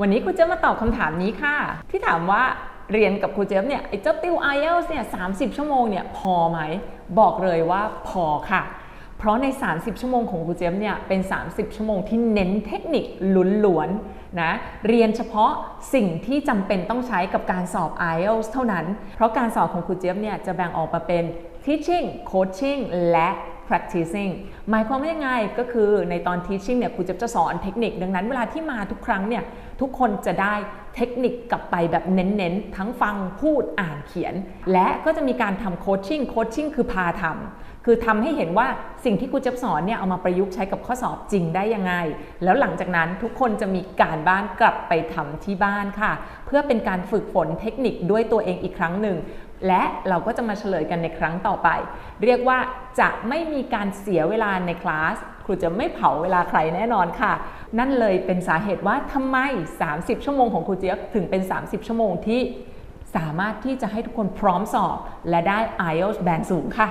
วันนี้ครูเจี๊ยบมาตอบคำถามนี้ค่ะ ที่ถามว่าเรียนกับครูเจี๊ยบเนี่ยไอ้เจ้าติว IELTS เนี่ย30ชั่วโมงเนี่ยพอไหม บอกเลยว่าพอค่ะ เพราะใน 30 ชั่วโมงของครูเจี๊ยบเนี่ยเป็น 30 ชั่วโมงที่เน้นเทคนิคล้วนๆนะเรียนเฉพาะสิ่งที่จำเป็นต้องใช้กับการสอบ IELTS เท่านั้น เพราะการสอบของครูเจี๊ยบเนี่ยจะแบ่งออกมาเป็น teaching coaching และ practicing หมายความว่ายังไงก็คือในตอน teaching เนี่ยครูจี๊ยบจะสอนเทคนิคดังนั้นเวลาที่มาทุกครั้งเนี่ยทุกคนจะได้เทคนิคกลับไปแบบเน้นๆ ทั้งฟังพูดอ่านเขียน และก็จะมีการทำโคชชิ่งโคชชิ่งคือพาทำคือทำให้เห็นว่าสิ่งที่ครูจี๊ยบสอนเนี่ยเอามาประยุกต์ใช้กับข้อสอบจริงได้ยังไง แล้วหลังจากนั้นทุกคนจะมีการบ้านกลับไปทำที่บ้านค่ะ เพื่อเป็นการฝึกฝนเทคนิคด้วยตัวเองอีกครั้งหนึ่ง และเราก็จะมาเฉลยกันในครั้งต่อไป เรียกว่าจะไม่มีการเสียเวลาในคลาสครูจะไม่เผาเวลาใครแน่นอนค่ะ นั่นเลยเป็นสาเหตุว่าทำไม 30 ชั่วโมงของครูเจี๊ยบถึงเป็น 30 ชั่วโมงที่สามารถที่จะให้ทุกคนพร้อมสอบ และได้ IELTS แบนสูงค่ะ